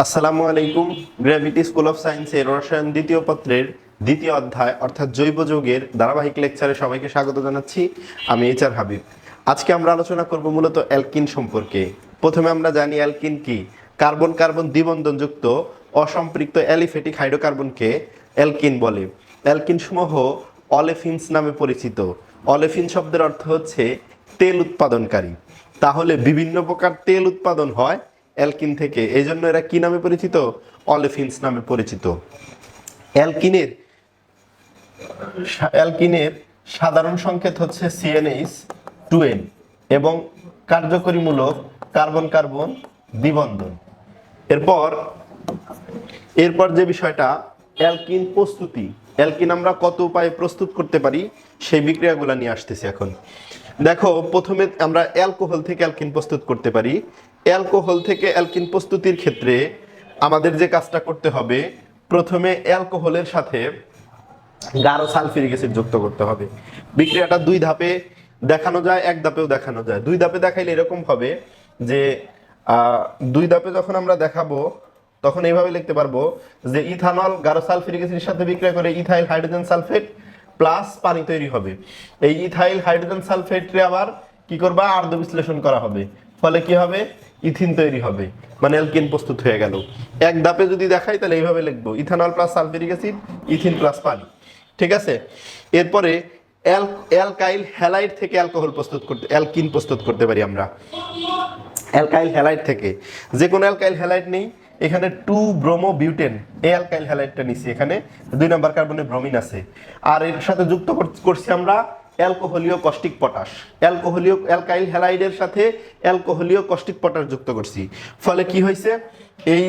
আসসালামু আলাইকুম। Gravity school of সায়েন্সের রসায়ন দ্বিতীয় পত্রের দ্বিতীয় অধ্যায়, অর্থাৎ জৈব যৌগের ধারাবাহিক লেকচারে সবাইকে স্বাগত জানাচ্ছি। আমি এইচ আর হাবিব। আজকে আমরা আলোচনা করব মূলত অ্যালকিন সম্পর্কে। প্রথমে আমরা জানি অ্যালকিন কি। কার্বন কার্বন দ্বিবন্ধনযুক্ত অসম্পৃক্ত অ্যালিফেটিক হাইড্রোকার্বনকে অ্যালকিন বলে। অ্যালকিন সমূহ অলেফিনস নামে পরিচিত। অলেফিন শব্দের অর্থ হচ্ছে তেল উৎপাদনকারী। তাহলে বিভিন্ন প্রকার তেল উৎপাদন হয় অ্যালকিন থেকে। এই জন্য এরা কি নামে পরিচিত? অলিফিনস নামে পরিচিত। অ্যালকিনের অ্যালকিনের সাধারণ সংকেত হচ্ছে সিএনএইচ টু এন এবং কার্যকরীমূলক কার্বন কার্বন দ্বিবন্ধন। এরপর এরপর যে বিষয়টা, অ্যালকিন প্রস্তুতি। অ্যালকিন আমরা কত উপায়ে প্রস্তুত করতে পারি, সেই বিক্রিয়াগুলো নিয়ে আসতেছি এখন। দেখো, প্রথমে আমরা অ্যালকোহল থেকে অ্যালকিন প্রস্তুত করতে পারি। অ্যালকোহল থেকে অ্যালকিন প্রস্তুতির ক্ষেত্রে আমাদের যে কাজটা করতে হবে, প্রথমে অ্যালকোহলের সাথে গাঢ় সালফিউরিক অ্যাসিড যুক্ত করতে হবে। বিক্রিয়াটা দুই ধাপে দেখানো যায়, এক ধাপেও দেখানো যায়। দুই ধাপে দেখাইলে এরকম হবে যে দুই ধাপে যখন আমরা দেখাবো, তখন এইভাবে লিখতে পারব যে ইথানল গাঢ় সালফিউরিক অ্যাসিডের সাথে বিক্রিয়া করে ইথাইল হাইড্রোজেন সালফেট প্লাস পানি তৈরি হবে। এই ইথাইল হাইড্রোজেন সালফেটকে আবার কি করবা? আর্দ্র বিশ্লেষণ করা হবে। ফলে কি হবে? ইথিন তৈরি হবে। মানে অ্যালকিন প্রস্তুত হয়ে গেল। এক ধাপে যদি দেখাই, তাহলে এইভাবে লিখব। Ethanol plus sulphuric acid, ethene plus পানি। ঠিক আছে? এরপরে অ্যাল, অ্যালকাইল হ্যালাইড থেকে অ্যালকোহল প্রস্তুত করতে, অ্যালকিন প্রস্তুত করতে পারি আমরা। অ্যালকাইল হ্যালাইড থেকে। যে কোনো অ্যালকাইল হ্যালাইড নেই। এখানে টু ব্রোমো বিউটেন এই অ্যালকাইল হ্যালাইডটা নিচ্ছি এখানে। দুই নাম্বার কার্বনে ব্রোমিন আছে। আর এর সাথে যুক্ত করছি আমরা অ্যালকোহলীয় কস্টিক পটাশ। অ্যালকোহলীয়, অ্যালকাইল হ্যালাইডের সাথে অ্যালকোহলীয় কস্টিক পটাশ যুক্ত করছি। ফলে কি হয়েছে? এই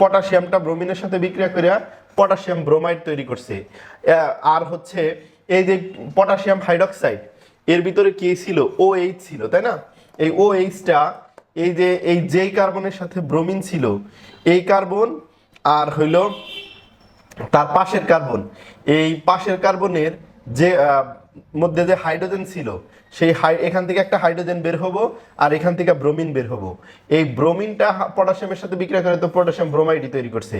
পটাশিয়ামটা ব্রোমিনের সাথে বিক্রিয়া করে পটাশিয়াম ব্রোমাইড তৈরি করছে। আর হচ্ছে এই যে পটাশিয়াম হাইড্রক্সাইড, এর ভিতরে কি ছিল? ও এইচ ছিল, তাই না? এই ও এইচটা এই যে, এই যেই কার্বনের সাথে ব্রোমিন ছিল, এই কার্বন আর হইল তার পাশের কার্বন। এই পাশের কার্বনের যে মধ্যে যে হাইড্রোজেন ছিল, সেই হাই এখান থেকে একটা হাইড্রোজেন বের হব আর এখান থেকে ব্রোমিন বের হব। এই ব্রোমিনটা পটাশিয়ামের সাথে বিক্রিয়া করে তো পটাশিয়াম ব্রোমাইডই তৈরি করছে।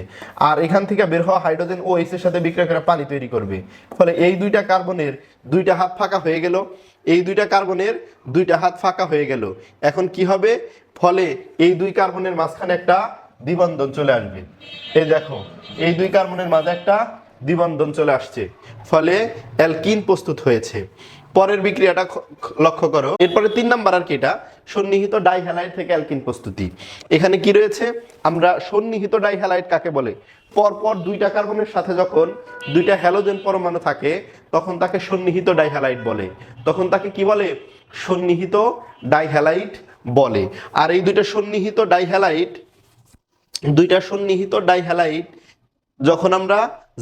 আর এখান থেকে বের হওয়া হাইড্রোজেন ও এর সাথে বিক্রিয়া করে পানি তৈরি করবে। ফলে এই দুইটা কার্বনের দুইটা হাত ফাঁকা হয়ে গেল। এই দুইটা কার্বনের দুইটা হাত ফাঁকা হয়ে গেল। এখন কি হবে? ফলে এই দুই কার্বনের মাঝখানে একটা দ্বিবন্ধন চলে আসবে। এই দেখো, এই দুই কার্বনের মাঝে একটা দ্বিবন্ধন চলে আসছে। ফলে অ্যালকিন প্রস্তুত হয়েছে। পরের বিক্রিয়াটা লক্ষ্য করো। এরপরে তিন নাম্বার আর কি এটা? সন্নিহিত ডাইহ্যালাইড থেকে অ্যালকিন প্রস্তুতি। এখানে কি রয়েছে? আমরা সন্নিহিত ডাইহ্যালাইড কাকে বলে? পরপর দুইটা কার্বনের সাথে যখন দুইটা হ্যালোজেন পরমাণু থাকে, তখন তাকে সন্নিহিত ডাইহ্যালাইড বলে। তখন তাকে কি বলে? সন্নিহিত ডাইহ্যালাইড বলে। আর এই দুইটা সন্নিহিত ডাইহ্যালাইড, দুইটা সন্নিহিত ডাইহ্যালাইড যখন আমরা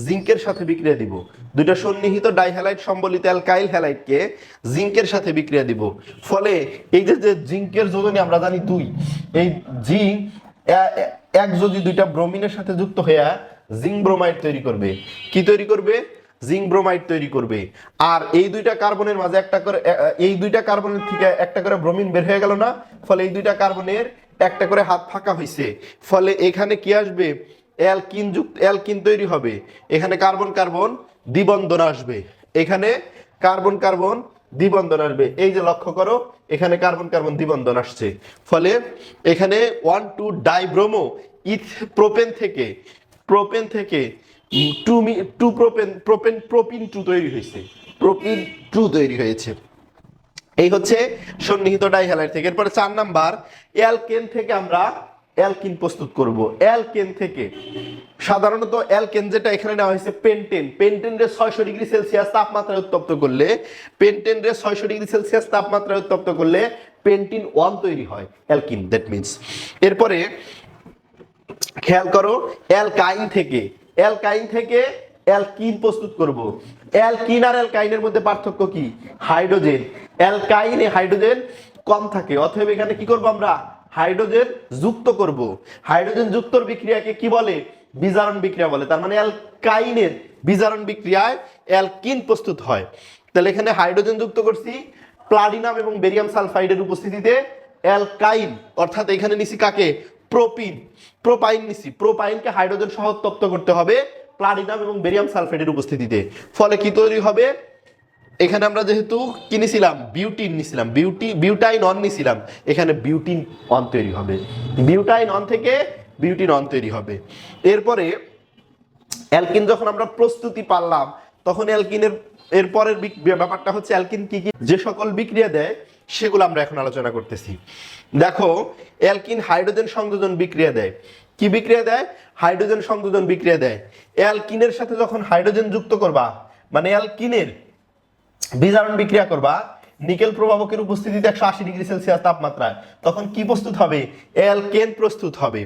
জিঙ্কের সাথে বিক্রিয়া দিব, দুইটা সন্নিহিত ডাইহ্যালাইড সম্বলিত অ্যালকাইল হ্যালাইডকে জিঙ্কের সাথে বিক্রিয়া দিব। ফলে এই যে জিঙ্কের যোজনী আমরা জানি দুই, এই জিঙ্ক এক যদি দুইটা ব্রোমিনের সাথে যুক্ত হইয়া জিঙ্ক ব্রোমাইড তৈরি করবে। কি তৈরি করবে? জিঙ্ক ব্রোমাইড তৈরি করবে। আর এই দুইটা কার্বনের মাঝে একটা করে এই দুইটা কার্বনের থেকে একটা করে ব্রোমিন বের হয়ে গেল না? ফলে এই দুইটা কার্বনের একটা করে হাত ফাঁকা হয়েছে ফলে এখানে কি আসবে? অ্যালকিন যুক্ত অ্যালকিন তৈরি হবে। এখানে কার্বন কার্বন দ্বিবন্ধন আসবে। এখানে কার্বন কার্বন দ্বিবন্ধন আসবে। এই যে লক্ষ্য করো, এখানে কার্বন কার্বন দ্বিবন্ধন আসছে। ফলে এখানে ওয়ান টু ডাইব্রোমো ইথ প্রোপেন থেকে প্রোপেন থেকে two me two propane propane propyne two তৈরি হয়েছে। প্রোপিন টু তৈরি হয়েছে। এই হচ্ছে সন্নিহিত ডাইহ্যালাইড থেকে। এরপরে চার নাম্বার, অ্যালকেন থেকে আমরা অ্যালকিন প্রস্তুত করব। অ্যালকেন থেকে। সাধারণত অ্যালকেন যেটা এখানে নেওয়া হয়েছে পেন্টেন। পেন্টেন রে ছয়শো ডিগ্রি সেলসিয়াস তাপমাত্রায় উত্তপ্ত করলে পেন্টেন রে ছয়শো ডিগ্রি সেলসিয়াস তাপমাত্রায় উত্তপ্ত করলে পেন্টিন ওয়ান তৈরি হয়, অ্যালকিন দ্যাট মিনস এরপরে খেয়াল করো, অ্যালকাইন থেকে। অ্যালকাইন থেকে অ্যালকিন প্রস্তুত করব। অ্যালকিন আর অ্যালকাইনের মধ্যে পার্থক্য কি? হাইড্রোজেন। অ্যালকাইনে হাইড্রোজেন কম থাকে, অতএব এখানে কি করব আমরা? হাইড্রোজেন যুক্ত করব। হাইড্রোজেন যুক্তর বিক্রিয়াকে কি বলে? বিজারণ বিক্রিয়া বলে। তার মানে অ্যালকাইনের বিজারণ বিক্রিয়ায় অ্যালকিন প্রস্তুত হয়। তাহলে এখানে হাইড্রোজেন যুক্ত করছি। প্লাটিনাম এবং বেরিয়াম সালফাইডের উপস্থিতিতে অ্যালকাইন, অর্থাৎ এখানে নিছি কাকে? প্রোপিন। প্রোপাইন নিছি। প্রোপাইনকে হাইড্রোজেন সহ উত্তপ্ত করতে হবে প্লাটিনাম এবং বেরিয়াম সালফেটের উপস্থিতিতে। ফলে কি তৈরি হবে? এখানে আমরা যেহেতু কিনেছিলাম বিউটিন নিছিলাম বিউটি বিউটাইন অন নিছিলাম, এখানে বিউটিন অন তৈরি হবে। বিউটাইন অন থেকে বিউটিন অন তৈরি হবে। এরপরে অ্যালকিন যখন আমরা প্রস্তুতি পারলাম, তখন অ্যালকিনের, এরপরের ব্যাপারটা হচ্ছে অ্যালকিন কি কি যে সকল বিক্রিয়া দেয়, সেগুলো আমরা এখন আলোচনা করতেছি। দেখো, অ্যালকিন হাইড্রোজেন সংযোজন বিক্রিয়া দেয়। কি বিক্রিয়া দেয়? হাইড্রোজেন সংযোজন বিক্রিয়া দেয়। অ্যালকিনের সাথে যখন হাইড্রোজেন যুক্ত করবা মানে অ্যালকিনের বিজারণ বিক্রিয়া করবা, নিকেল প্রভাবকের উপস্থিতিতে একশো আশি ডিগ্রি সেলসিয়াস তাপমাত্রায়, তখন কি প্রস্তুত হবে? অ্যালকেন প্রস্তুত হবে?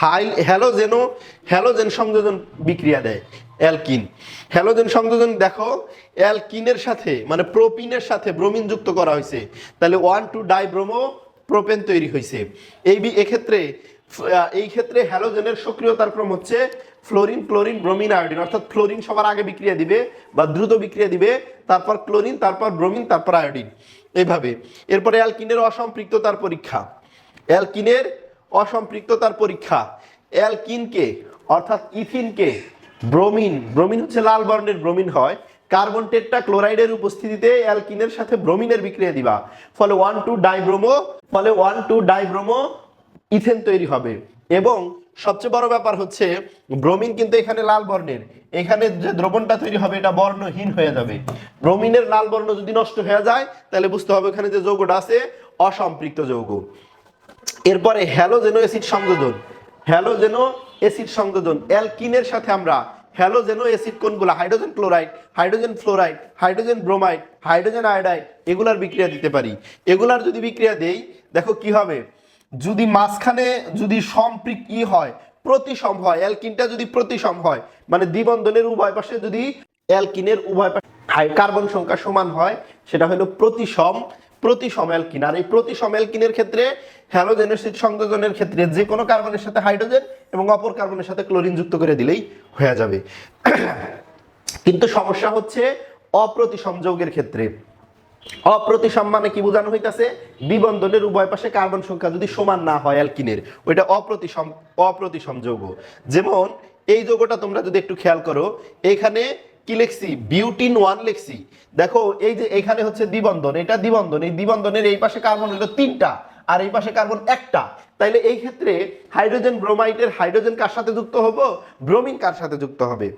হাই হ্যালোজেনও হ্যালোজেন সংযোজন বিক্রিয়া দেয় অ্যালকিন হ্যালোজেন সংযোজন দেখো অ্যালকিনের সাথে মানে প্রোপিনের সাথে ব্রোমিন যুক্ত করা হয়েছে। তাহলে ওয়ান টু ডাইব্রোমো প্রোপেন তৈরি হয়েছে। এই এক্ষেত্রে এই ক্ষেত্রে হ্যালোজেনের সক্রিয়তার ক্রম হচ্ছে ফ্লোরিন, ক্লোরিন, ব্রোমিন, আয়োডিন। অর্থাৎ ফ্লোরিন সবার আগে বিক্রিয়া দিবে বা দ্রুত বিক্রিয়া দিবে, তারপর ক্লোরিন, তারপর ব্রোমিন, তারপর আয়োডিন। এইভাবে। এরপরে অ্যালকিনের অসম্পৃক্ততার পরীক্ষা। অ্যালকিনের অসম্পৃক্ততার পরীক্ষা। অ্যালকিনকে, অর্থাৎ ইথিনকে ব্রোমিন ব্রোমিন হচ্ছে লাল বর্ণের ব্রোমিন হয়, কার্বন টেট্রা ক্লোরাইডের উপস্থিতিতে অ্যালকিনের সাথে ব্রোমিনের বিক্রিয়া দিবা। ফলে ওয়ান টু ডাইব্রোমো ফলে ওয়ান টু ডাইব্রোমো ইথেন তৈরি হবে। এবং সবচেয়ে বড় ব্যাপার হচ্ছে, ব্রোমিন কিন্তু এখানে লাল বর্ণের। এখানে যে দ্রবণটা তৈরি হবে, এটা বর্ণহীন হয়ে যাবে। ব্রোমিনের লাল বর্ণ যদি নষ্ট হয়ে যায়, তাহলে বুঝতে হবে এখানে যে যৌগটা আছে, অসম্পৃক্ত যৌগ। এরপরে হ্যালোজেনো অ্যাসিড সংযোজন। হ্যালোজেনো অ্যাসিড সংযোজন। অ্যালকিনের সাথে আমরা হ্যালোজেনো অ্যাসিড কোনগুলো? Hydrogen chloride, hydrogen fluoride, hydrogen bromide, hydrogen iodide, এগুলার বিক্রিয়া দিতে পারি। এগুলার যদি বিক্রিয়া দেই, দেখো কি হবে? যদি মাঝখানে যদি সম্পৃক ই হয়, প্রতিসম হয়, অ্যালকিনটা যদি প্রতিসম হয় মানে দ্বিবন্ধনের উভয় পাশে যদি অ্যালকিনের উভয় পাশে কার্বন সংখ্যা সমান হয়, সেটা হলো প্রতিসম প্রতিসম অ্যালকিন। আর এই প্রতিসম অ্যালকিনের ক্ষেত্রে হ্যালোজেন অ্যাসিড সংযোজনের ক্ষেত্রে যে কোনো কার্বনের সাথে হাইড্রোজেন এবং অপর কার্বনের সাথে ক্লোরিন যুক্ত করে দিলেই হয়ে যাবে। কিন্তু সমস্যা হচ্ছে অপ্রতিসম যৌগের ক্ষেত্রে। অপ্রতিসম মানে কি বোঝানো হইতাছে? দ্বিবন্ধনের উভয় পাশে কার্বন সংখ্যা যদি সমান না হয় অ্যালকিনের, ওইটা অপ্রতিসম অপ্রতিসম যৌগ। যেমন, এই যৌগটা তোমরা যদি একটু খেয়াল করো, এখানে কি লিখছি? বিউটিন ওয়ান লিখছি। দেখো, এই যে এখানে হচ্ছে দ্বিবন্ধন, এটা দ্বিবন্ধন, এই দ্বিবন্ধনের এই পাশে কার্বন হলো তিনটা, আর এই পাশে কার্বন একটা। তাইলে এই ক্ষেত্রে হাইড্রোজেন ব্রোমাইডের হাইড্রোজেন কার সাথে যুক্ত হব? ব্রোমিন কার সাথে যুক্ত হবে?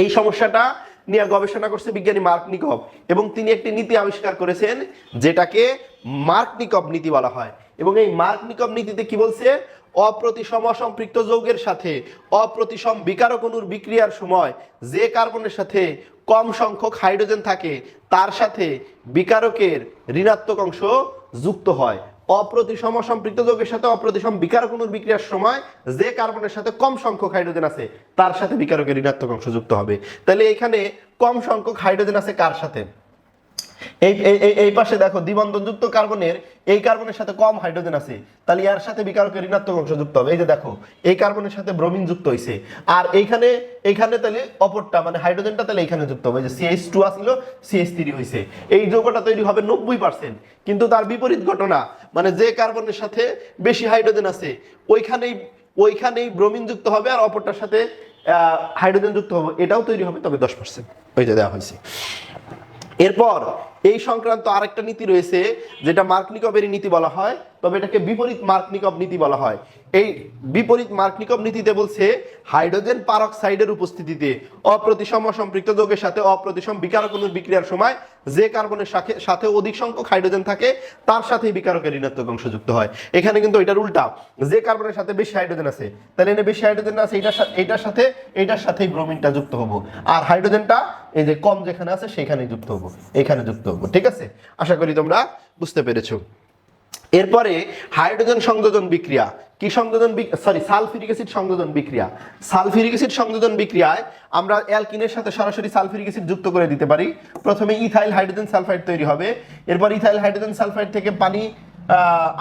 এই সমস্যাটা নিয়ে গবেষণা করছে বিজ্ঞানী মার্ক নিকব এবং তিনি একটি নীতি আবিষ্কার করেছেন যেটাকে মার্ক নিকব নীতি বলা হয়। এবং এই মার্ক নিকব নীতিতে কি বলছে? অপ্রতিসম অসম্পৃক্ত যৌগের সাথে অপ্রতিসম বিকারক অণুর বিক্রিয়ার সময় যে কার্বনের সাথে কম সংখ্যক হাইড্রোজেন থাকে, তার সাথে বিকারকের ঋণাত্মক অংশ যুক্ত হয়। অপ্রতিসম সম্পৃক্ত যৌগের সাথে অপ্রতিসম বিকারক অনুর বিক্রিয়ার সময় যে কার্বনের সাথে কম সংখ্যক হাইড্রোজেন আছে, তার সাথে বিকারকের ঋণাত্মক অংশ যুক্ত হবে। তাহলে এখানে কম সংখ্যক হাইড্রোজেন আছে কার সাথে? এই, এই- পাশে দেখো দ্বিবন্ধনযুক্ত কার্বনের, এই কার্বনের সাথে কম হাইড্রোজেন আছে। তাহলে সাথে বিকারকের ঋণাত্মক অংশ যুক্ত হবে। এই যে দেখো, এই কার্বনের সাথে ব্রোমিন যুক্ত আর এইখানে এইখানে তাহলে অপরটা মানে হাইড্রোজেনটা তাহলে এখানে যুক্ত হবে। যে টু আসলো থ্রি হয়েছে এই যৌগটা তৈরি হবে নব্বই পার্সেন্ট কিন্তু তার বিপরীত ঘটনা মানে যে কার্বনের সাথে বেশি হাইড্রোজেন আছে, ওইখানেই ওইখানেই ব্রোমিন যুক্ত হবে আর অপরটার সাথে হাইড্রোজেন যুক্ত হবে। এটাও তৈরি হবে তবে দশ পার্সেন্ট ওই যে দেওয়া হয়েছে এরপর এই সংক্রান্ত আরেকটা নীতি রয়েছে, যেটা মার্কনিকবের নীতি বলা হয়, তবে এটাকে বিপরীত মার্কনিকব নীতি বলা হয়। এই বিপরীত মার্কনিকব নীতিতে বলছে, হাইড্রোজেন পারক্সাইডের উপস্থিতিতে অপ্রতিসম সম্পৃক্ত যৌগের সাথে অপ্রতিসম বিকারক অণুর বিক্রিয়ার সময় যে কার্বনের সাথে- সাথে অধিক সংখ্যক হাইড্রোজেন থাকে, তার সাথেই বিকারকের ঋণাত্মক অংশ যুক্ত হয়। এখানে কিন্তু এটার উল্টা, যে কার্বনের সাথে বেশি হাইড্রোজেন আছে, তাহলে এনে বেশি হাইড্রোজেন আছে এটার সাথে এটার সাথে এটার সাথেই ব্রোমিনটা যুক্ত হব। আর হাইড্রোজেনটা এই যে কম যেখানে আছে, সেখানেই যুক্ত হব। এখানে যুক্ত হব, ঠিক আছে? আশা করি তোমরা বুঝতে পেরেছ। এরপরে হাইড্রোজেন সংযোজন বিক্রিয়া। কি সংযোজন সরি সালফিউরিক অ্যাসিড সংযোজন বিক্রিয়া। সালফিউরিক অ্যাসিড সংযোজন বিক্রিয়ায় আমরা অ্যালকিনের সাথে সরাসরি সালফিউরিক অ্যাসিড যুক্ত করে দিতে পারি। প্রথমে ইথাইল হাইড্রোজেন সালফাইড তৈরি হবে। এরপর ইথাইল হাইড্রোজেন সালফাইড থেকে পানি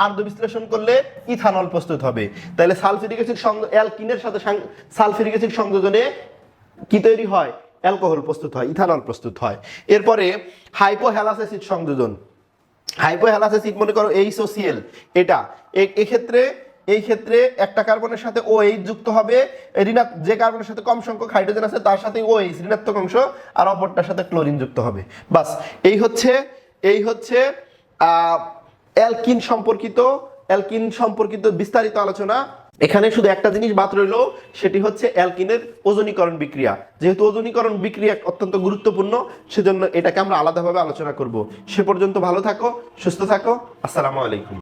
আর্দ্র বিশ্লেষণ করলে ইথানল প্রস্তুত হবে। তাহলে সালফিউরিক অ্যাসিড অ্যালকিনের সাথে সালফিউরিক অ্যাসিড সংযোজনে কি তৈরি হয়? অ্যালকোহল প্রস্তুত হয়, ইথানল প্রস্তুত হয়। এরপরে হাইপোহ্যালাস অ্যাসিড সংযোজন। হাইপোহ্যালাস অ্যাসিড মনে করো এইচওসিএল এটা। এক্ষেত্রে এই ক্ষেত্রে একটা কার্বনের সাথে ও এইচ যুক্ত হবে ঋণাত যে কার্বনের সাথে কম সংখ্যক হাইড্রোজেন আছে, তার সাথে ও এইচ ঋণাত্মক অংশ, আর অপরটার সাথে ক্লোরিন যুক্ত হবে। বাস, এই হচ্ছে এই হচ্ছে অ্যালকিন সম্পর্কিত অ্যালকিন সম্পর্কিত বিস্তারিত আলোচনা। এখানে শুধু একটা জিনিস বাদ রইল, সেটি হচ্ছে অ্যালকিনের ওজনীকরণ বিক্রিয়া। যেহেতু ওজনীকরণ বিক্রিয়া অত্যন্ত গুরুত্বপূর্ণ, সেজন্য এটাকে আমরা আলাদাভাবে আলোচনা করব। সে পর্যন্ত ভালো থাকো, সুস্থ থাকো, আসসালামু আলাইকুম।